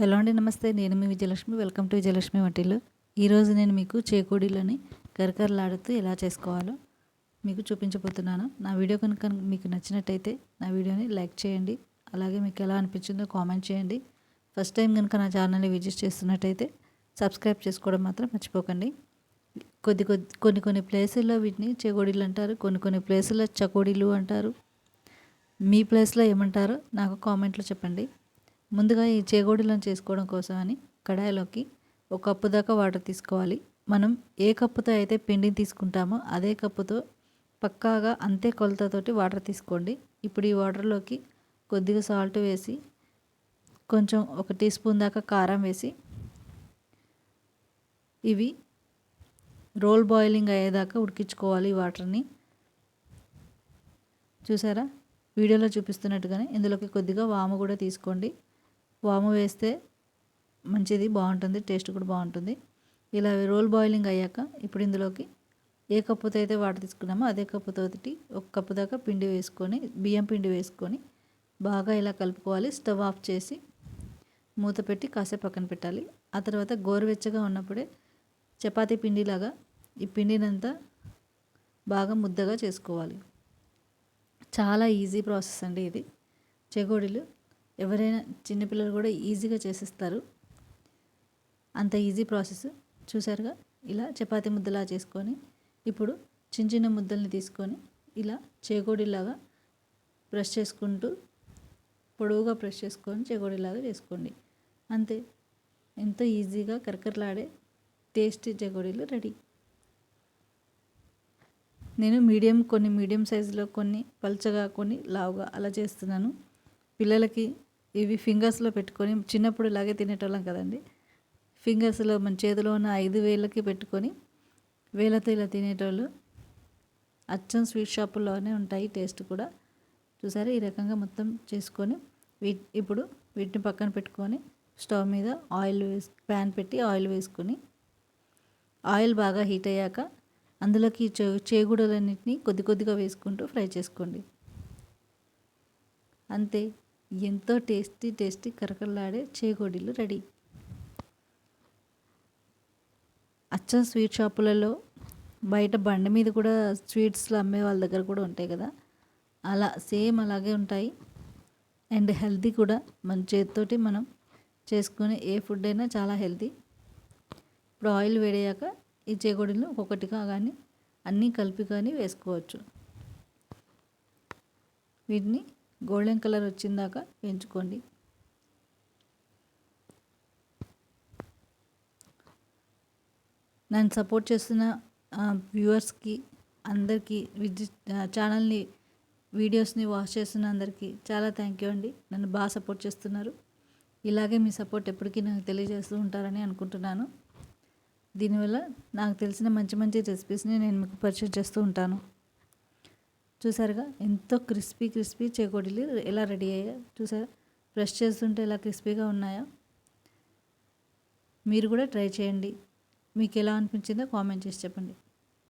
Hello అండి నమస్తే. నేను మీ Vijayalakshmi. Welcome to Vijayalakshmi Vantillu. ఈరోజు నేను మీకు చేకోడీలని కరకరలాడుతూ ఎలా చేసుకోవాలో మీకు చూపించబోతున్నాను. నా వీడియో కనుక మీకు నచ్చినట్టయితే నా వీడియోని లైక్ చేయండి. అలాగే మీకు ఎలా అనిపించిందో కామెంట్ చేయండి. ఫస్ట్ టైం కనుక నా ఛానల్ని విజిట్ చేస్తున్నట్టయితే సబ్స్క్రైబ్ చేసుకోవడం మాత్రం మర్చిపోకండి. కొద్ది కొద్ది కొన్ని కొన్ని ప్లేసుల్లో వీటిని చేకోడీలు అంటారు కొన్ని కొన్ని ప్లేసుల్లో చకోడీలు అంటారు. మీ ప్లేస్లో ఏమంటారో నాకు కామెంట్లో చెప్పండి. ముందుగా ఈ చేగోడీలను చేసుకోవడం కోసం అని కడాయిలోకి ఒక కప్పు దాకా వాటర్ తీసుకోవాలి. మనం ఏ కప్పుతో అయితే పిండిని తీసుకుంటామో అదే కప్పుతో పక్కాగా అంతే కొలతతోటి వాటర్ తీసుకోండి. ఇప్పుడు ఈ వాటర్లోకి కొద్దిగా సాల్ట్ వేసి కొంచెం ఒక టీ స్పూన్ దాకా కారం వేసి ఇవి రోల్ బాయిలింగ్ అయ్యేదాకా ఉడికించుకోవాలి ఈ వాటర్ని. చూసారా? వీడియోలో చూపిస్తున్నట్టుగానే ఇందులోకి కొద్దిగా వాము కూడా తీసుకోండి. వాము వేస్తే మంచిది బాగుంటుంది టేస్ట్ కూడా బాగుంటుంది. ఇలా రోల్ బాయిలింగ్ అయ్యాక ఇప్పుడు ఇందులోకి ఏ కప్పుతో అయితే వాటర్ తీసుకున్నామో అదే కప్పుతో ఒక కప్పు దాకా పిండి వేసుకొని బియ్యం పిండి వేసుకొని బాగా ఇలా కలుపుకోవాలి. స్టవ్ ఆఫ్ చేసి మూత పెట్టి కాసేపు పక్కన పెట్టాలి. ఆ తర్వాత గోరువెచ్చగా ఉన్నప్పుడే చపాతీ పిండిలాగా ఈ పిండినంతా బాగా ముద్దగా చేసుకోవాలి. చాలా ఈజీ ప్రాసెస్ అండి ఇది. చెగోడీలు ఎవరైనా చిన్నపిల్లలు కూడా ఈజీగా చేసేస్తారు. అంత ఈజీ ప్రాసెస్. చూసారుగా? ఇలా చపాతీ ముద్దలా చేసుకొని ఇప్పుడు చిన్న చిన్న ముద్దల్ని తీసుకొని ఇలా చేకోడిలాగా బ్రష్ చేసుకుంటూ పొడవుగా బ్రష్ చేసుకొని చేకోడిలాగా చేసుకోండి. అంతే. ఎంతో ఈజీగా కరకరలాడే టేస్టీ చేగోడీలు రెడీ. నేను మీడియం కొన్ని మీడియం సైజులో కొన్ని పల్చగా కొన్ని లావుగా అలా చేస్తున్నాను. పిల్లలకి ఇవి ఫింగర్స్లో పెట్టుకొని చిన్నప్పుడు ఇలాగే తినేటోళ్ళం కదండి. ఫింగర్స్లో మన చేతిలో ఉన్న ఐదు వేలకి పెట్టుకొని వేలతో ఇలా తినేటోళ్ళు. అచ్చం స్వీట్ షాపుల్లోనే ఉంటాయి టేస్ట్ కూడా. చూసారా? ఈ రకంగా మొత్తం చేసుకొని వీ ఇప్పుడు వీటిని పక్కన పెట్టుకొని స్టవ్ మీద ఆయిల్ వేసి ప్యాన్ పెట్టి ఆయిల్ వేసుకొని ఆయిల్ బాగా హీట్ అయ్యాక అందులోకి చే చేగుడలన్నింటినీ కొద్ది కొద్దిగా వేసుకుంటూ ఫ్రై చేసుకోండి. అంతే. ఎంతో టేస్టీ టేస్టీ కరకరలాడే చేకోడీలు రెడీ. అచ్చం స్వీట్ షాపులలో బయట బండి మీద కూడా స్వీట్స్లో అమ్మే వాళ్ళ దగ్గర కూడా ఉంటాయి కదా. అలా సేమ్ అలాగే ఉంటాయి. అండ్ హెల్తీ కూడా మన చేతితోటి మనం చేసుకునే ఏ ఫుడ్ అయినా చాలా హెల్తీ. ఇప్పుడు ఆయిల్ వేడయ్యాక ఈ చేగోడీలు ఒక్కొక్కటిగా కానీ అన్నీ కలిపి కానీ వేసుకోవచ్చు. వీటిని గోల్డెన్ కలర్ వచ్చిందాక వేయించుకోండి నన్ను సపోర్ట్ చేస్తున్న వ్యూవర్స్కి అందరికీ విజిట్ ఛానల్ని వీడియోస్ని వాచ్ చేస్తున్న అందరికీ చాలా థ్యాంక్ యూ అండి. నన్ను బాగా సపోర్ట్ చేస్తున్నారు. ఇలాగే మీ సపోర్ట్ ఎప్పటికీ నాకు తెలియజేస్తూ ఉంటారని అనుకుంటున్నాను. దీనివల్ల నాకు తెలిసిన మంచి మంచి రెసిపీస్ని నేను మీకు పరిచయం చేస్తూ ఉంటాను. చూసారుగా? ఎంతో క్రిస్పీ క్రిస్పీ చేకోడీలు ఎలా రెడీ అయ్యాయో చూసారా? బ్రష్ చేస్తుంటే ఎలా క్రిస్పీగా ఉన్నాయో? మీరు కూడా ట్రై చేయండి. మీకు ఎలా అనిపించిందో కామెంట్ చేసి చెప్పండి.